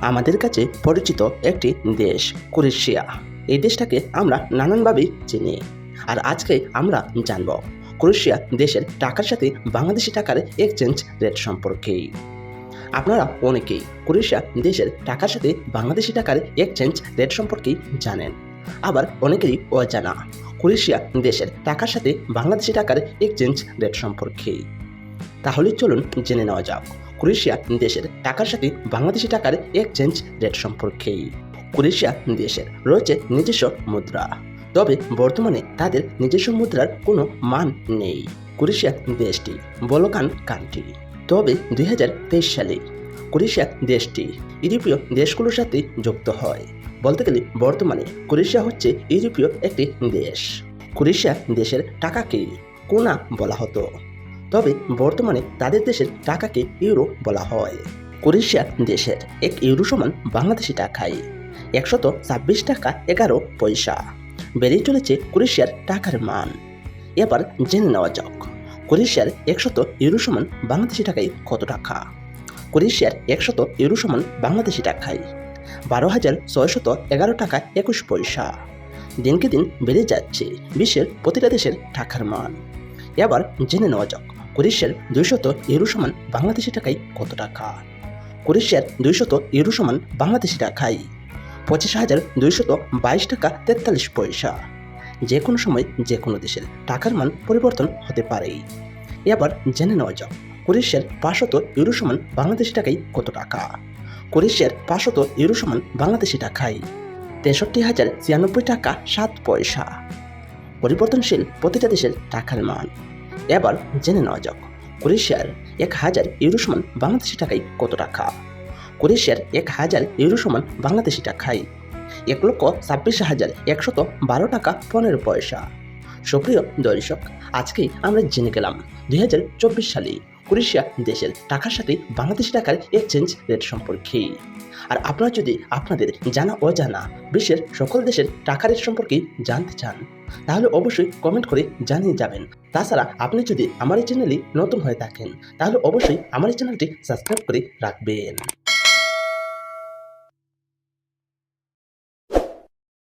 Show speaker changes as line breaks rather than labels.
আমাদের কাছে পরিচিত একটি দেশ, ক্রোয়েশিয়া। এই দেশটাকে আমরা নানানভাবেই চিনি। আর আজকে আমরা জানব, ক্রোয়েশিয়া দেশের টাকার সাথে বাংলাদেশি টাকার এক্সচেঞ্জ রেট সম্পর্কে। আপনারা অনেকেই ক্রোয়েশিয়া দেশের টাকার সাথে বাংলাদেশি টাকার এক্সচেঞ্জ রেট সম্পর্কেই জানেন। আবার অনেকেরই অজানা, ক্রোয়েশিয়া দেশের টাকার সাথে বাংলাদেশি টাকার এক্সচেঞ্জ রেট সম্পর্কে। তাহলে চলুন জেনে নেওয়া যাক ক্রোয়েশিয়া দেশের টাকার সাথে বাংলাদেশি টাকার এক্সচেঞ্জ রেট সম্পর্কে। ক্রোয়েশিয়া দেশের রয়েছে নিজস্ব মুদ্রা। তবে বর্তমানে তাদের নিজস্ব মুদ্রার কোনো মান নেই। ক্রোয়েশিয়া দেশটি বলকান কান্ট্রি। তবে দুই হাজার তেইশ সালে ক্রোয়েশিয়া দেশটি ইউরোপীয় দেশগুলোর সাথে যুক্ত হয়। বলতে গেলে বর্তমানে ক্রোয়েশিয়া হচ্ছে ইউরোপীয় একটি দেশ। ক্রোয়েশিয়া দেশের টাকাকে কোনা বলা হতো। তবে বর্তমানে তাদের দেশের টাকাকে ইউরো বলা হয়। ক্রোয়েশিয়া দেশের এক ইউরো সমান বাংলাদেশি টাকায়। একশত ছাব্বিশ টাকা এগারো পয়সা। বেড়েই চলেছে ক্রোয়েশিয়ার টাকার মান। এবার জেনে নেওয়া যাক, ক্রোয়েশিয়ার একশত ইউরো সমান বাংলাদেশি টাকায় কত টাকা? ক্রোয়েশিয়ার একশত ইউরো সমান বাংলাদেশি টাকায়। বারো হাজার ছয়শত এগারো টাকা একুশ পয়সা। দিনকে দিন বেড়ে যাচ্ছে বিশ্বের প্রতিটা দেশের টাকার মান। এবার জেনে নেওয়া যাক ক্রোয়েশিয়ার দুইশত ইউরো সমান বাংলাদেশি টাকায় কত টাকা? ক্রোয়েশিয়ার দুইশত ইউরো সমান বাংলাদেশি টাকায় পঁচিশ হাজার দুইশত বাইশ টাকা তেতাল্লিশ পয়সা। যে কোনো সময় যে কোনো দেশের টাকার মান পরিবর্তন হতে পারে। এবার জেনে নেওয়া যাক ক্রোয়েশিয়ার পাঁচশত ইউরো সমান বাংলাদেশি টাকায় কত টাকা? ক্রোয়েশিয়ার পাঁচশত ইউরো সমান বাংলাদেশি টাকায় তেষট্টি হাজার ছিয়ানব্বই টাকা সাত পয়সা। পরিবর্তনশীল প্রতিটা দেশের টাকার মান এবার জেনে নেওয়া যাক, ক্রোয়েশিয়ার এক হাজার ইউরো সমান বাংলাদেশি টাকায় কত টাকা? ক্রোয়েশিয়ার এক হাজার ইউরো সমান বাংলাদেশি টাকায় এক লক্ষ ছাব্বিশ হাজার একশত বারো টাকা পনেরো পয়সা। সুপ্রিয় দর্শক, আজকেই আমরা জেনে গেলাম দুই হাজার চব্বিশ সালে ক্রোয়েশিয়া দেশের টাকার সাথে বাংলাদেশি টাকার এক্সচেঞ্জ রেট সম্পর্কে। আর আপনারা যদি আপনাদের জানা অজানা বিশ্বের সকল দেশের টাকা রেট সম্পর্কে জানতে চান তাহলে অবশ্যই কমেন্ট করে জানিয়ে যাবেন। তাছাড়া আপনি যদি আমার এই চ্যানেলে নতুন হয়ে থাকেন, তাহলে অবশ্যই আমার এই চ্যানেলটি সাবস্ক্রাইব করে রাখবেন।